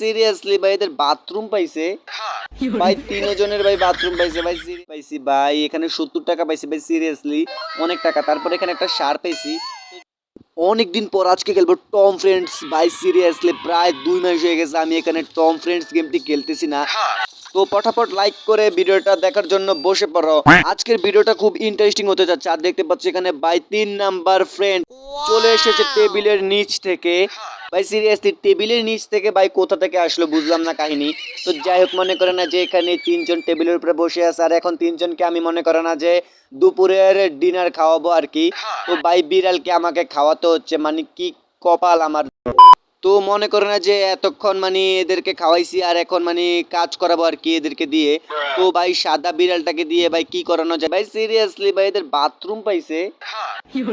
Seriously ভাই এদের bathroom পাইছে। ভাই তিনজনের ভাই বাথরুম পাইছে ভাই পাইছি ভাই এখানে সত্তর টাকা পাইছি ভাই সিরিয়াসলি অনেক টাকা। তারপর এখানে একটা সার পাইছি। অনেকদিন পর আজকে খেলব টম ফ্রেন্ডস ভাই সিরিয়াসলি প্রায় দুই মাস হয়ে গেছে আমি এখানে টম ফ্রেন্ডস গেমটি খেলতেছি না। তো পটাপট লাইক করে ভিডিওটা দেখার জন্য বসে পড়ো। আজকের ভিডিওটা খুব ইন্টারেস্টিং হতে যাচ্ছে। আর দেখতে পাচ্ছি এখানে বাই তিন নাম্বার ফ্রেন্ড চলে এসেছে টেবিলের নিচ থেকে। ভাই সিরিয়াসলি টেবিলের নিচ থেকে ভাই কোথা থেকে আসলো বুঝলাম না কাহিনী। তো যাই হোক মনে করে না যে এখানে তিনজন টেবিলের উপরে বসে আছে আর এখন তিনজনকে আমি মনে করে না যে দুপুরের ডিনার খাওয়াবো আর কি। তো ভাই বিড়ালকে আমাকে খাওয়াতে হচ্ছে মানে কি কপাল আমার। তো মনে করে না যে এতক্ষণ মানে এদেরকে খাওয়াইছি আর এখন মানে কাজ করাবো আর কি এদেরকে দিয়ে। তো ভাই সাদা বিড়ালটাকে দিয়ে ভাই কি করানো যায়? ভাই সিরিয়াসলি ভাই এদের বাথরুম পাইছে।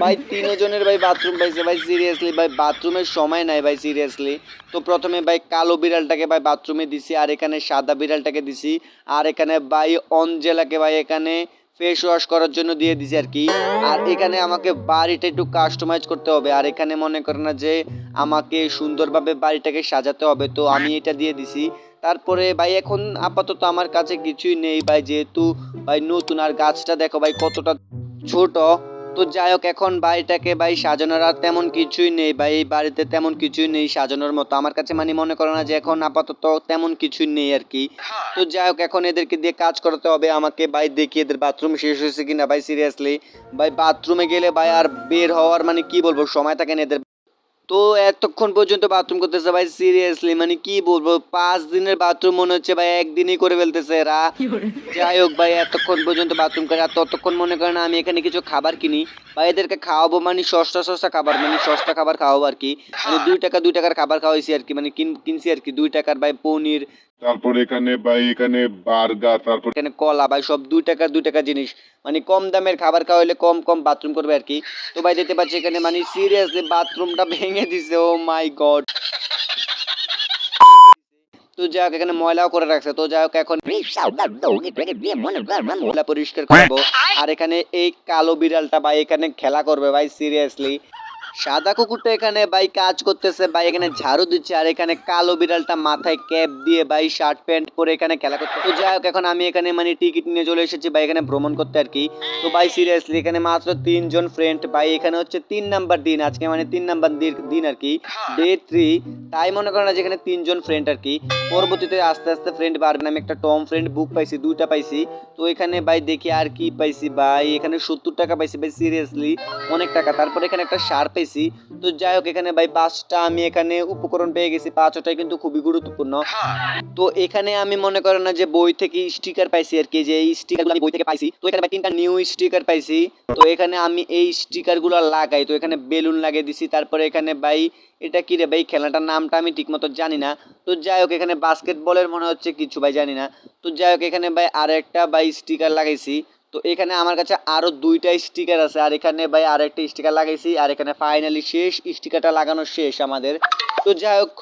ভাই তিনজনের ভাই বাথরুম পাইছে। ভাই সিরিয়াসলি ভাই বাথরুমের সময় নাই ভাই সিরিয়াসলি তো প্রথমে ভাই কালো বিড়ালটাকে ভাই বাথরুমে দিছি আর এখানে সাদা বিড়ালটাকে দিছি। আর এখানে ভাই অঞ্জেলাকে ভাই এখানে ফেস ওয়াশ করার জন্য দিয়ে দিছি আর কি। আর এখানে আমাকে বাড়িটা একটু কাস্টমাইজ করতে হবে। আর এখানে মনে করে না যে আমাকে সুন্দরভাবে বাড়িটাকে সাজাতে হবে, তো আমি এটা দিয়ে দিছি। তারপরে ভাই, এখন আপাতত আমার কাছে কিছুই নেই ভাই, যেহেতু ভাই নতুন। আর গাছটা দেখো ভাই, কতটা ছোট। তো যাই হোক, এখন বাড়িটাকে ভাই সাজানোর আর তেমন কিছুই নেই ভাই। এই বাড়িতে তেমন কিছুই নেই সাজানোর মতো। আমার কাছে মানে মনে করো না যে এখন আপাতত তেমন কিছুই নেই আর কি। তো যাই হোক, এখন এদেরকে দিয়ে কাজ করাতে হবে। আমাকে ভাই দেখি এদের বাথরুম শেষ হয়েছে কিনা ভাই সিরিয়াসলি ভাই, বাথরুমে গেলে ভাই আর বের হওয়ার মানে কি বলব? সময় থাকে না এদের তো এতক্ষণ পর্যন্ত বাথরুম করতেছে ভাই সিরিয়াসলি মানে কি বলব? পাঁচ দিনের বাথরুম মনে হচ্ছে ভাই একদিনই করে ফেলতেছে এরা। যাই হোক ভাই এতক্ষণ পর্যন্ত বাথরুম করে আর ততক্ষণ মনে করেন আমি এখানে কিছু খাবার কিনি। ভাই এদেরকে খাওয়াবো মানে সস্তা সস্তা খাবার মানে সস্তা খাবার খাওয়াবো আর কি। মানে দুই টাকা দুই টাকার খাবার খাওয়াইছি আর কি মানে কিন- কিনছি আর কি। দুই টাকার ভাই পনির তারপর এখানে ভাই, এখানে বার্গার, তারপর এখানে কলা ভাই, সব দুই টাকার দুই টাকা জিনিস। মানে কম দামের খাবার খাওয়াইলে কম কম বাথরুম করবে আর কি। তো ভাই, দেখতে পাচ্ছি এখানে মানে সিরিয়াসলি বাথরুমটা ভেঙে দিছে। ও মাই গড তো যাই হোক, এখানে ময়লাও করে রাখছে। তো যাই হোক, এখন ময়লা পরিষ্কার করব। আর এখানে এই কালো বিড়ালটা ভাই, এখানে খেলা করবে ভাই সিরিয়াসলি সাদা কুকুরটা এখানে ভাই কাজ করতেছে, ভাই এখানে ঝাড়ু দিচ্ছে, আর এখানে কালো বিড়ালটা মাথায় ক্যাপ দিয়ে ভাই শার্ট প্যান্ট পরে এখানে খেলা করতে তো যাই হোক, এখন আমি এখানে মানে টিকিট নিয়ে চলে এসেছি ভাই এখানে ভ্রমণ করতে আর কি। তো ভাই সিরিয়াসলি এখানে মাত্র তিনজন ফ্রেন্ড ভাই এখানে হচ্ছে তিন নাম্বার দিন, আজকে মানে তিন নাম্বার দিন আর কি। ডে থ্রি তাই মনে করেন না যেখানে তিনজন ফ্রেন্ড আর কি। পরবর্তীতে আস্তে আস্তে ফ্রেন্ড বাড়বেন আমি একটা টম ফ্রেন্ড বুক পাইছি, দুইটা পাইছি। তো এখানে ভাই দেখি আর কি পাইছি, ভাই এখানে সত্তর টাকা পাইছি, ভাই সিরিয়াসলি অনেক টাকা। তারপর এখানে একটা সার পাইছি। তো যাই হোক এখানে ভাই পাঁচটা আমি এখানে উপকরণ পেয়ে গেছি। পাঁচটাই কিন্তু খুবই গুরুত্বপূর্ণ। তো এখানে আমি মনে করেন না যে বই থেকে স্টিকার পাইছি আর কি, যে এই স্টিকারগুলো আমি বই থেকে পাইছি। তো এখানে ভাই তিনটা নিউ স্টিকার পাইছি। তো এখানে আমি এই স্টিকারগুলো লাগাই। তো এখানে বেলুন লাগিয়ে দিছি। তারপরে এখানে ভাই, এটা কি রে ভাই খেলাটার নামটা আমি ঠিকমতো জানি না। তো যাই হোক এখানে বাস্কেটবলের মনে হচ্ছে কিছু ভাই জানি না। তো যাই হোক এখানে ভাই আরেকটা ভাই স্টিকার লাগাইছি। তো এখানে আমার কাছে আরও দুইটা স্টিকার আছে। আর এখানে ভাই আরেকটা স্টিকার লাগাইছি, আর এখানে ফাইনালি শেষ স্টিকারটা লাগানো শেষ আমাদের। তো যাই হোক,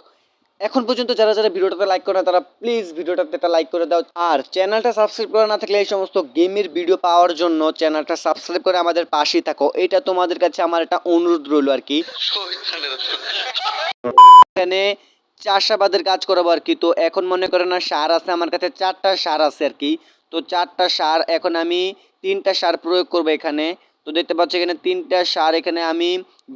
এখন পর্যন্ত যারা যারা ভিডিওটাতে লাইক করে না তারা প্লিজ ভিডিওটাতে একটা লাইক করে দাও। আর চ্যানেলটা সাবস্ক্রাইব করা না থাকলে এই সমস্ত গেমের ভিডিও পাওয়ার জন্য চ্যানেলটা সাবস্ক্রাইব করে আমাদের পাশেই থাকো। এটা তোমাদের কাছে আমার একটা অনুরোধ রইল আর কি। এখানে চাষাবাদের কাজ করাবো আর কি। তো এখন মনে করে না, সার আছে, আমার কাছে চারটা সার আছে আর কি। তো চারটা সার এখন আমি তিনটা সার প্রয়োগ করব এখানে। তো দেখতে পাচ্ছ এখানে তিনটা সার এখানে আমি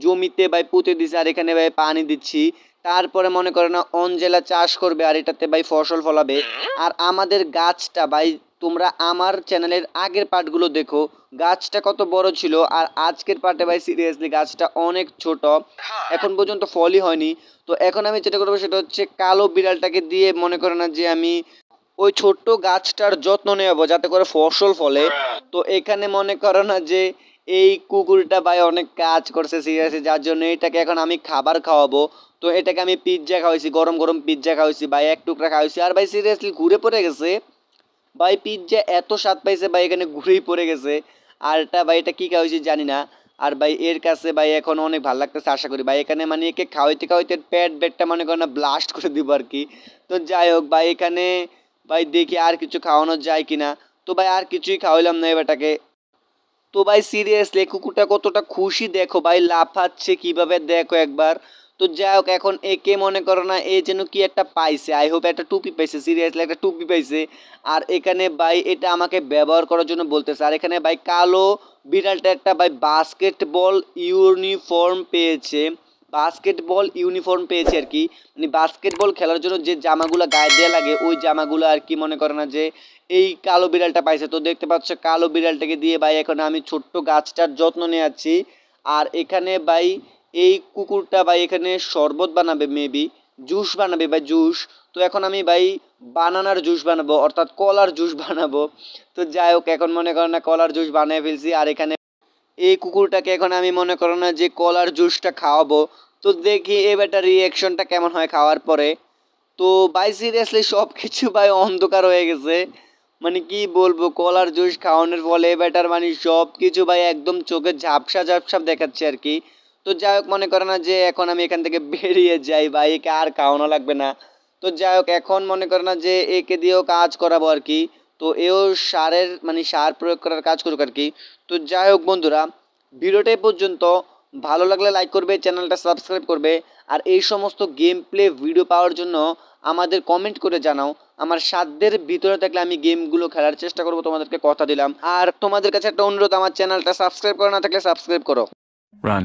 জমিতে ভাই পুঁতে দিচ্ছি আর এখানে ভাই পানি দিচ্ছি। তারপরে মনে করে না অঞ্জেলা চাষ করবে আর এটাতে ভাই ফসল ফলাবে। আর আমাদের গাছটা ভাই তোমরা আমার চ্যানেলের আগের পার্টগুলো দেখো। গাছটা কত বড় ছিল আর আজকের পার্টে ভাই সিরিয়াসলি গাছটা অনেক ছোট। এখন পর্যন্ত ফলই হয়নি। তো এখন আমি যেটা করব সেটা হচ্ছে কালো বিড়ালটাকে দিয়ে মনে করে না যে আমি ওই ছোট্ট গাছটার যত্ন নেব যাতে করে ফসল ফলে। তো এখানে মনে করো না যে এই কুকুরটা ভাই অনেক কাজ করছে সিরিয়াসলি যার জন্য এটাকে এখন আমি খাবার খাওয়াবো। তো এটাকে আমি পিৎজা খাওয়াইছি গরম গরম পিৎজা খাওয়াইছি ভাই এক টুকরা খাওয়াইছি। আর ভাই সিরিয়াসলি ঘুরে পড়ে গেছে। ভাই পিৎজা এত স্বাদ পাইছে ভাই এখানে ঘুরেই পড়ে গেছে। আর এটা ভাই এটা কী খাওয়াইছি জানি না। আর ভাই এর কাছে ভাই এখন অনেক ভালো লাগতেছে আশা করি। ভাই এখানে মানে একে খাওয়াইতে খাওয়াইতে পেট বেটটা মনে করেন ব্লাস্ট করে দিব আর কি। তো যাই হোক ভাই এখানে ভাই দেখি আর কিছু খাওয়ানো যায় কিনা। তো ভাই আর কিছুই খাওয়াইলাম না এবারটাকে তো ভাই সিরিয়াসলি কুকুরটা কতটা খুশি দেখো ভাই, লাফাচ্ছে কীভাবে দেখো একবার। তো যাই হোক এখন একে মনে করো না এ যেন কি একটা পাইছে। আই হোপ একটা টুপি পাইছে সিরিয়াসলি একটা টুপি পাইছে। আর এখানে ভাই এটা আমাকে ব্যবহার করার জন্য বলতেছে। আর এখানে ভাই কালো বিড়ালটা একটা ভাই বাস্কেটবল ইউনিফর্ম পেয়েছে। বাস্কেটবল ইউনিফর্ম পেয়েছে আর কি। মানে বাস্কেটবল খেলার জন্য যে জামাগুলো গায়ে দেওয়া লাগে, ওই জামাগুলো আর কি মনে করে না যে এই কালো বিড়ালটা পাইছে। তো দেখতে পাচ্ছ কালো বিড়ালটাকে দিয়ে ভাই এখন আমি ছোট্ট গাছটার যত্ন নিয়েছি আর এখানে ভাই এই কুকুরটা ভাই এখানে শরবত বানাবে মেবি জুস বানাবে ভাই জুস তো এখন আমি ভাই বানানার জুস বানাবো, অর্থাৎ কলার জুস বানাবো। তো যাই হোক, এখন মনে করেন না কলার জুস বানিয়ে ফেলছি। আর এখানে এই কুকুরটাকে এখন আমি মনে করো না যে কলার জুসটা খাওয়াবো। তো দেখি এ এবারটা রিয়াকশনটা কেমন হয় খাওয়ার পরে। তো ভাই সিরিয়াসলি সব কিছু ভাই অন্ধকার হয়ে গেছে। মানে কি বলব, কলার জুস খাওয়ানোর ফলে ব্যাটার মানে সব কিছু ভাই একদম চোখে ঝাপসা ঝাপসা দেখাচ্ছে আর কি। তো যাই হোক, মনে করে না যে এখন আমি এখান থেকে বেরিয়ে যাই ভাই, একে আর খাওয়ানো লাগবে না। তো যাই হোক, এখন মনে করে না যে একে দিয়েও কাজ করাবো আর কি। তো এও সারের মানে সার প্রয়োগ করার কাজ করুক আর কি। তো যাই হোক বন্ধুরা, ভিডিওটা এই পর্যন্ত। ভালো লাগলে লাইক করবে চ্যানেলটা সাবস্ক্রাইব করবে, আর এই সমস্ত গেম প্লে ভিডিও পাওয়ার জন্য আমাদের কমেন্ট করে জানাও। আমার সাধ্যের ভিতরে থাকলে আমি গেমগুলো খেলার চেষ্টা করব, তোমাদেরকে কথা দিলাম। আর তোমাদের কাছে একটা অনুরোধ, আমার চ্যানেলটা সাবস্ক্রাইব করা না থাকলে সাবস্ক্রাইব করো। Run.